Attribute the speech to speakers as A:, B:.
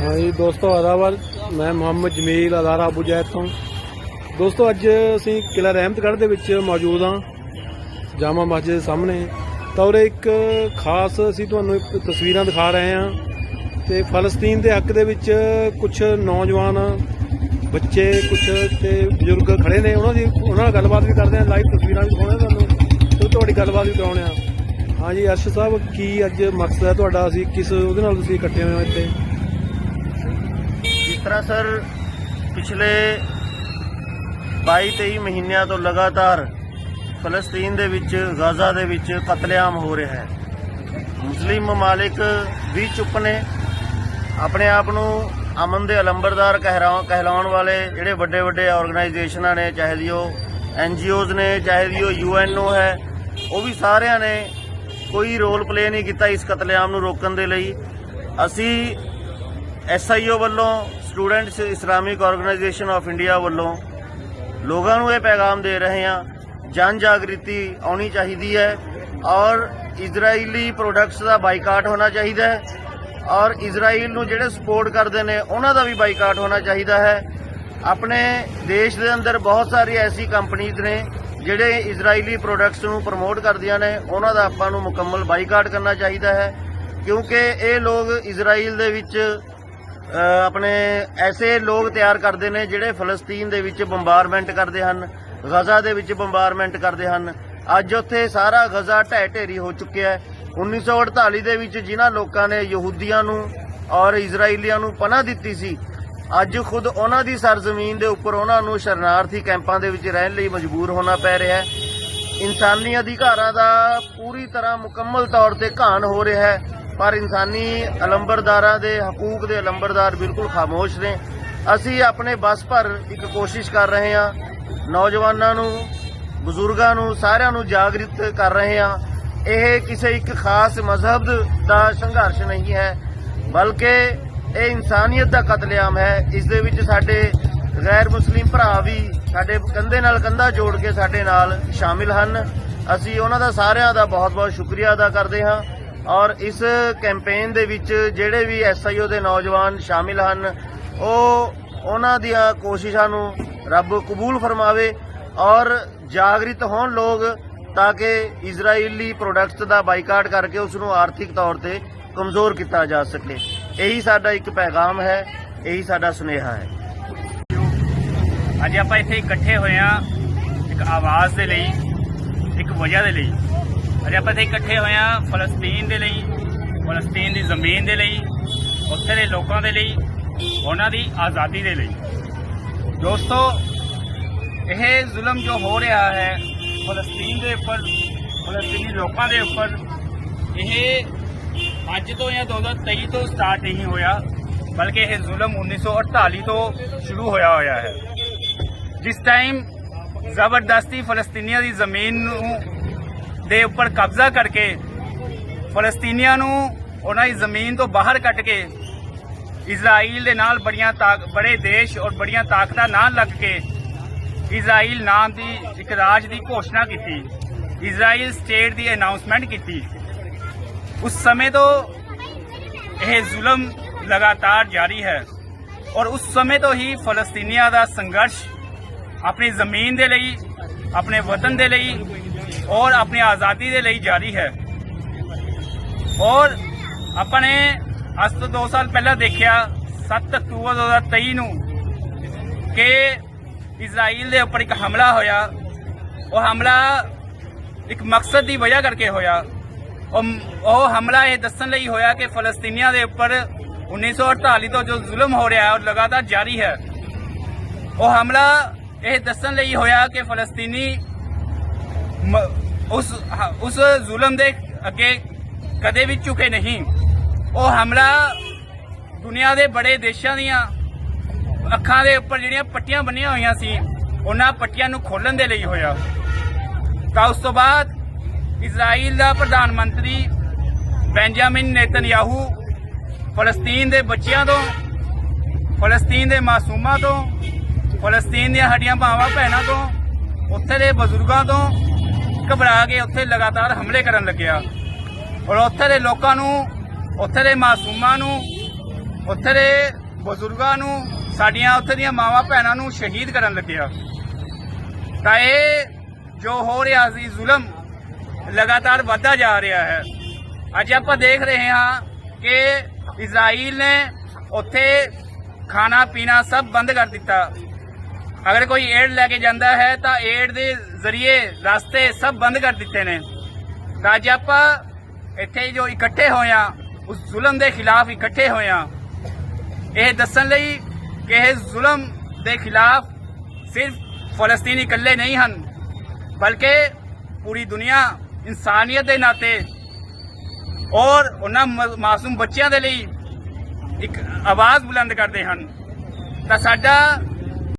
A: ਹਾਂਜੀ, ਦੋਸਤੋ ਆਦਾਬਾਦ ਮੈਂ ਮੁਹੰਮਦ ਜਮੀਲ, ਅਦਾਰਾ ਅਬੂ ਜੈਦ ਤੋਂ। ਦੋਸਤੋ, ਅੱਜ ਅਸੀਂ ਕਿਲਾ ਰਹਿਮਤਗੜ੍ਹ ਦੇ ਵਿੱਚ ਮੌਜੂਦ ਹਾਂ, ਜਾਮਾ ਮਸਜਿਦ ਦੇ ਸਾਹਮਣੇ। ਤਾਂ ਉਰੇ ਇੱਕ ਖਾਸ ਅਸੀਂ ਤੁਹਾਨੂੰ ਇੱਕ ਤਸਵੀਰਾਂ ਦਿਖਾ ਰਹੇ ਹਾਂ ਤੇ ਫਲਸਤੀਨ ਦੇ ਹੱਕ ਦੇ ਵਿੱਚ ਕੁਝ ਨੌਜਵਾਨ, ਬੱਚੇ ਕੁਝ ਤੇ ਬਜ਼ੁਰਗ ਖੜੇ ਨੇ। ਉਹਨਾਂ ਦੀ, ਉਹਨਾਂ ਨਾਲ ਗੱਲਬਾਤ ਵੀ ਕਰਦੇ ਹਾਂ ਲਾਈਵ ਤਸਵੀਰਾਂ ਵੀ ਦਿਖਾਉਣੇ ਤੁਹਾਨੂੰ। ਤੇ ਤੁਹਾਡੀ ਗੱਲਬਾਤ ਵੀ ਕਰਾਉਣੇ ਆ ਹਾਂਜੀ, ਅਰਸ਼ ਸਾਹਿਬ, ਕੀ ਅੱਜ ਮਕਸਦ ਹੈ ਤੁਹਾਡਾ? ਅਸੀਂ ਕਿਸ, ਉਹਦੇ ਨਾਲ ਤੁਸੀਂ ਇਕੱਠੇ ਹੋਏ ਹੋ ਇੱਥੇ?
B: ਤਰ੍ਹਾਂ ਸਰ, ਪਿਛਲੇ 22-23 ਮਹੀਨਿਆਂ ਤੋਂ ਲਗਾਤਾਰ ਫਲਸਤੀਨ ਦੇ ਵਿੱਚ, ਗਾਜ਼ਾ ਦੇ ਵਿੱਚ ਕਤਲੇਆਮ ਹੋ ਰਿਹਾ ਹੈ। ਮੁਸਲਿਮ ਮਮਾਲਿਕ ਵੀ ਚੁੱਪ ਨੇ। ਆਪਣੇ ਆਪ ਨੂੰ ਅਮਨ ਦੇ ਅਲੰਬਰਦਾਰ ਕਹਿਰਾ- ਕਹਿਲਾਉਣ ਵਾਲੇ ਜਿਹੜੇ ਵੱਡੇ ਵੱਡੇ ਆਰਗੇਨਾਈਜੇਸ਼ਨਾਂ ਨੇ, ਚਾਹੇ ਦੀ ਉਹ ਐਨਜੀਓਜ਼ ਨੇ, ਚਾਹੇ ਦੀ ਉਹ ਯੂਐਨਓ ਹੈ, ਉਹ ਵੀ ਸਾਰਿਆਂ ਨੇ ਕੋਈ ਰੋਲ ਪਲੇ ਨਹੀਂ ਕੀਤਾ ਇਸ ਕਤਲੇਆਮ ਨੂੰ ਰੋਕਣ ਦੇ ਲਈ। ਅਸੀਂ ਐਸਆਈਓ ਵੱਲੋਂ students Islamic organisation of India ਵੱਲੋਂ ਲੋਕਾਂ ਨੂੰ ਇਹ ਪੈਗਾਮ ਦੇ ਰਹੇ ਹਾਂ, ਜਨ ਜਾਗ੍ਰਿਤੀ ਆਉਣੀ ਚਾਹੀਦੀ ਹੈ ਔਰ ਇਜ਼ਰਾਈਲੀ ਪ੍ਰੋਡਕਟਸ ਦਾ ਬਾਈਕਾਟ ਹੋਣਾ ਚਾਹੀਦਾ ਹੈ ਔਰ ਇਜ਼ਰਾਈਲ ਨੂੰ ਜਿਹੜੇ ਸਪੋਰਟ ਕਰਦੇ ਨੇ, ਉਹਨਾਂ ਦਾ ਵੀ ਬਾਈਕਾਟ ਹੋਣਾ ਚਾਹੀਦਾ ਹੈ। ਆਪਣੇ ਦੇਸ਼ ਦੇ ਅੰਦਰ ਬਹੁਤ ਸਾਰੀ ਐਸੀ ਕੰਪਨੀਆਂ ਨੇ ਜਿਹੜੇ ਇਜ਼ਰਾਈਲੀ ਪ੍ਰੋਡਕਟਸ ਨੂੰ ਪ੍ਰਮੋਟ ਕਰਦੀਆਂ ਨੇ, ਉਹਨਾਂ ਦਾ ਆਪਾਂ ਨੂੰ ਮੁਕੰਮਲ ਬਾਈਕਾਟ ਕਰਨਾ ਚਾਹੀਦਾ ਹੈ ਕਿਉਂਕਿ ਇਹ ਲੋਕ ਇਜ਼ਰਾਈਲ ਦੇ ਵਿੱਚ ਆਪਣੇ ਐਸੇ ਲੋਕ ਤਿਆਰ ਕਰਦੇ ਨੇ ਜਿਹੜੇ ਫਲਸਤੀਨ ਦੇ ਵਿੱਚ ਬੰਬਾਰਮੈਂਟ ਕਰਦੇ ਹਨ, ਗਜ਼ਾ ਦੇ ਵਿੱਚ ਬੰਬਾਰਮੈਂਟ ਕਰਦੇ ਹਨ। ਅੱਜ ਉੱਥੇ ਸਾਰਾ ਗਜ਼ਾ ਢਹਿ ਢੇਰੀ ਹੋ ਚੁੱਕਿਆ ਹੈ। 1948 ਦੇ ਵਿੱਚ ਜਿਨ੍ਹਾਂ ਲੋਕਾਂ ਨੇ ਯਹੂਦੀਆਂ ਨੂੰ ਔਰ ਇਜ਼ਰਾਈਲੀਆਂ ਨੂੰ ਪਨਾਹ ਦਿੱਤੀ ਸੀ, ਅੱਜ ਖੁਦ ਉਹਨਾਂ ਦੀ ਸਰਜ਼ਮੀਨ ਦੇ ਉੱਪਰ ਉਹਨਾਂ ਨੂੰ ਸ਼ਰਨਾਰਥੀ ਕੈਂਪਾਂ ਦੇ ਵਿੱਚ ਰਹਿਣ ਲਈ ਮਜਬੂਰ ਹੋਣਾ ਪੈ ਰਿਹਾ ਹੈ। ਇਨਸਾਨੀ ਅਧਿਕਾਰਾਂ ਦਾ ਪੂਰੀ ਤਰ੍ਹਾਂ ਮੁਕੰਮਲ ਤੌਰ ਤੇ ਘਾਣ ਹੋ ਰਿਹਾ ਹੈ। ਪਰ ਇਨਸਾਨੀ ਅਲੰਬਰਦਾਰਾਂ ਦੇ ਹਕੂਕ ਦੇ ਅਲੰਬਰਦਾਰ ਬਿਲਕੁਲ ਖਾਮੋਸ਼ ਨੇ। ਅਸੀਂ ਆਪਣੇ ਬਸ ਭਰ ਇੱਕ ਕੋਸ਼ਿਸ਼ ਕਰ ਰਹੇ ਹਾਂ। ਨੌਜਵਾਨਾਂ ਨੂੰ, ਬਜ਼ੁਰਗਾਂ ਨੂੰ, ਸਾਰਿਆਂ ਨੂੰ ਜਾਗਰਿਤ ਕਰ ਰਹੇ ਹਾਂ। ਇਹ ਕਿਸੇ ਇੱਕ ਖਾਸ ਮਜ਼ਹਬ ਦਾ ਸੰਘਰਸ਼ ਨਹੀਂ ਹੈ, ਬਲਕਿ ਇਹ ਇਨਸਾਨੀਅਤ ਦਾ ਕਤਲੇਆਮ ਹੈ। ਇਸ ਦੇ ਵਿੱਚ ਸਾਡੇ ਗੈਰ ਮੁਸਲਿਮ ਭਰਾ ਵੀ ਸਾਡੇ ਕੰਧੇ ਨਾਲ ਕੰਧਾ ਜੋੜ ਕੇ ਸਾਡੇ ਨਾਲ ਸ਼ਾਮਿਲ ਹਨ। ਅਸੀਂ ਉਹਨਾਂ ਦਾ ਸਾਰਿਆਂ ਦਾ ਬਹੁਤ-ਬਹੁਤ ਸ਼ੁਕਰੀਆ ਅਦਾ ਕਰਦੇ ਹਾਂ। ਔਰ ਇਸ ਕੈਂਪੇਨ ਦੇ ਵਿੱਚ ਜਿਹੜੇ ਵੀ ਐਸਆਈਓ ਦੇ ਨੌਜਵਾਨ ਸ਼ਾਮਿਲ ਹਨ, ਉਹ ਉਹਨਾਂ ਦੀਆਂ ਕੋਸ਼ਿਸ਼ਾਂ ਨੂੰ ਰੱਬ ਕਬੂਲ ਫਰਮਾਵੇ ਔਰ ਜਾਗਰਿਤ ਹੋਣ ਲੋਕ ਤਾਂ ਕਿ ਇਜ਼ਰਾਈਲੀ ਪ੍ਰੋਡਕਟਸ ਦਾ ਬਾਈਕਾਟ ਕਰਕੇ ਉਸ ਨੂੰ ਆਰਥਿਕ ਤੌਰ ਤੇ ਕਮਜ਼ੋਰ ਕੀਤਾ ਜਾ ਸਕੇ। ਇਹੀ ਸਾਡਾ ਇੱਕ ਪੈਗਾਮ ਹੈ, ਇਹੀ ਸਾਡਾ ਸੁਨੇਹਾ ਹੈ।
C: ਅੱਜ ਆਪਾਂ ਇੱਥੇ ਇਕੱਠੇ ਹੋਏ ਆ ਇੱਕ ਆਵਾਜ਼ ਦੇ ਲਈ, ਇੱਕ ਵਜ੍ਹਾ ਦੇ ਲਈ। ਅੱਜ ਆਪਾਂ ਇੱਥੇ ਇਕੱਠੇ ਹੋਏ ਆ ਫਲਸਤੀਨ ਦੇ ਲਈ, ਫਲਸਤੀਨ ਦੀ ਜ਼ਮੀਨ ਦੇ ਲਈ, ਉੱਥੇ ਦੇ ਲੋਕਾਂ ਦੇ ਲਈ, ਉਹਨਾਂ ਦੀ ਆਜ਼ਾਦੀ ਦੇ ਲਈ। ਦੋਸਤੋ, ਇਹ ਜ਼ੁਲਮ ਜੋ ਹੋ ਰਿਹਾ ਹੈ, ਫਲਸਤੀਨ ਦੇ ਉੱਪਰ, ਫਲਸਤੀਨੀ ਲੋਕਾਂ ਦੇ ਉੱਪਰ, ਇਹ ਅੱਜ ਤੋਂ ਜਾਂ 2023 ਤੋਂ ਸਟਾਰਟ ਨਹੀਂ ਹੋਇਆ, ਬਲਕਿ ਇਹ ਜ਼ੁਲਮ 1948 ਤੋਂ ਸ਼ੁਰੂ ਹੋਇਆ ਹੋਇਆ ਹੈ। ਜਿਸ ਟਾਈਮ ਜ਼ਬਰਦਸਤੀ ਫਲਸਤੀਨੀਆਂ ਦੀ ਜ਼ਮੀਨ ਨੂੰ ਦੇ ਉੱਪਰ ਕਬਜ਼ਾ ਕਰਕੇ ਫਲਸਤੀਨੀਆਂ ਨੂੰ ਉਹਨਾਂ ਦੀ ਜ਼ਮੀਨ ਤੋਂ ਬਾਹਰ ਕੱਟ ਕੇ ਇਜ਼ਰਾਈਲ ਦੇ ਨਾਲ ਬੜੀਆਂ ਤਾਕ, ਬੜੇ ਦੇਸ਼ ਔਰ ਬੜੀਆਂ ਤਾਕਤਾਂ ਨਾਲ ਲੱਗ ਕੇ ਇਜ਼ਰਾਈਲ ਨਾਮ ਦੀ ਇੱਕ ਰਾਜ ਦੀ ਘੋਸ਼ਣਾ ਕੀਤੀ, ਇਜ਼ਰਾਈਲ ਸਟੇਟ ਦੀ ਅਨਾਉਂਸਮੈਂਟ ਕੀਤੀ। ਉਸ ਸਮੇਂ ਤੋਂ ਇਹ ਜ਼ੁਲਮ ਲਗਾਤਾਰ ਜਾਰੀ ਹੈ ਔਰ ਉਸ ਸਮੇਂ ਤੋਂ ਹੀ ਫਲਸਤੀਨੀਆਂ ਦਾ ਸੰਘਰਸ਼ ਆਪਣੀ ਜ਼ਮੀਨ ਦੇ ਲਈ, ਆਪਣੇ ਵਤਨ ਦੇ ਲਈ ਔਰ ਆਪਣੀ ਆਜ਼ਾਦੀ ਦੇ ਲਈ ਜਾਰੀ ਹੈ। ਔਰ ਆਪਾਂ ਨੇ ਅੱਜ ਤੋਂ 2 ਸਾਲ ਪਹਿਲਾਂ ਦੇਖਿਆ 7 ਅਕਤੂਬਰ 2023 ਨੂੰ ਕਿ ਇਜ਼ਰਾਈਲ ਦੇ ਉੱਪਰ ਇੱਕ ਹਮਲਾ ਹੋਇਆ। ਉਹ ਹਮਲਾ ਇੱਕ ਮਕਸਦ ਦੀ ਵਜ੍ਹਾ ਕਰਕੇ ਹੋਇਆ। ਉਹ ਉਹ ਹਮਲਾ ਇਹ ਦੱਸਣ ਲਈ ਹੋਇਆ ਕਿ ਫਲਸਤੀਨੀਆਂ ਦੇ ਉੱਪਰ 1948 ਤੋਂ ਜੋ ਜ਼ੁਲਮ ਹੋ ਰਿਹਾ ਹੈ ਉਹ ਲਗਾਤਾਰ ਜਾਰੀ ਹੈ। ਉਹ ਹਮਲਾ ਇਹ ਦੱਸਣ ਲਈ ਹੋਇਆ ਕਿ ਫਲਸਤੀਨੀ ਉਸ ਹ- ਉਸ ਜ਼ੁਲਮ ਦੇ ਅੱਗੇ ਕਦੇ ਵੀ ਝੁਕੇ ਨਹੀਂ ਉਹ ਹਮਲਾ ਦੁਨੀਆ ਦੇ ਬੜੇ ਦੇਸ਼ਾਂ ਦੀਆਂ ਅੱਖਾਂ ਦੇ ਉੱਪਰ ਜਿਹੜੀਆਂ ਪੱਟੀਆਂ ਬੰਨੀਆਂ ਹੋਈਆਂ ਸੀ ਉਹਨਾਂ ਪੱਟੀਆਂ ਨੂੰ ਖੋਲਣ ਦੇ ਲਈ ਹੋਇਆ ਤਾਂ ਉਸ ਤੋਂ ਬਾਅਦ ਇਜ਼ਰਾਈਲ ਦਾ ਪ੍ਰਧਾਨ ਮੰਤਰੀ ਬੈਂਜਾਮਿਨ ਨੇਤਨਯਾਹੂ ਫਲਸਤੀਨ ਦੇ ਬੱਚਿਆਂ ਤੋਂ ਫਲਸਤੀਨ ਦੇ ਮਾਸੂਮਾਂ ਤੋਂ ਫਲਸਤੀਨ ਦੀਆਂ ਹੱਡੀਆਂ ਭਾਵਾਂ ਭੈਣਾਂ ਤੋਂ ਉੱਥੇ ਦੇ ਬਜ਼ੁਰਗਾਂ ਤੋਂ ਘਬਰਾ ਕੇ ਉੱਥੇ ਲਗਾਤਾਰ ਹਮਲੇ ਕਰਨ ਲੱਗਿਆ। ਔਰ ਉੱਥੇ ਦੇ ਲੋਕਾਂ ਨੂੰ, ਉੱਥੇ ਦੇ ਮਾਸੂਮਾਂ ਨੂੰ, ਉੱਥੇ ਦੇ ਬਜ਼ੁਰਗਾਂ ਨੂੰ, ਸਾਡੀਆਂ ਉੱਥੇ ਦੀਆਂ ਮਾਵਾਂ ਭੈਣਾਂ ਨੂੰ ਸ਼ਹੀਦ ਕਰਨ ਲੱਗਿਆ। ਤਾਂ ਇਹ ਜੋ ਹੋ ਰਿਹਾ ਸੀ ਜ਼ੁਲਮ, ਲਗਾਤਾਰ ਵੱਧਦਾ ਜਾ ਰਿਹਾ ਹੈ। ਅੱਜ ਆਪਾਂ ਦੇਖ ਰਹੇ ਹਾਂ ਕਿ ਇਜ਼ਰਾਈਲ ਨੇ ਉੱਥੇ ਖਾਣਾ ਪੀਣਾ ਸਭ ਬੰਦ ਕਰ ਦਿੱਤਾ। ਅਗਰ ਕੋਈ ਏਡ ਲੈ ਕੇ ਜਾਂਦਾ ਹੈ, ਤਾਂ ਏਡ ਦੇ ਜ਼ਰੀਏ ਰਸਤੇ ਸਭ ਬੰਦ ਕਰ ਦਿੱਤੇ ਨੇ। ਤਾਂ ਅੱਜ ਆਪਾਂ ਇੱਥੇ ਜੋ ਇਕੱਠੇ ਹੋਇਆ ਉਸ ਜ਼ੁਲਮ ਦੇ ਖਿਲਾਫ ਇਕੱਠੇ ਹੋਇਆ ਇਹ ਦੱਸਣ ਲਈ ਕਿ ਇਹ ਜ਼ੁਲਮ ਦੇ ਖਿਲਾਫ ਸਿਰਫ ਫਲਸਤੀਨੀ ਇਕੱਲੇ ਨਹੀਂ ਹਨ, ਬਲਕਿ ਪੂਰੀ ਦੁਨੀਆ ਇਨਸਾਨੀਅਤ ਦੇ ਨਾਤੇ ਔਰ ਉਹਨਾਂ ਮਾਸੂਮ ਬੱਚਿਆਂ ਦੇ ਲਈ ਇੱਕ ਆਵਾਜ਼ ਬੁਲੰਦ ਕਰਦੇ ਹਨ। ਤਾਂ ਸਾਡਾ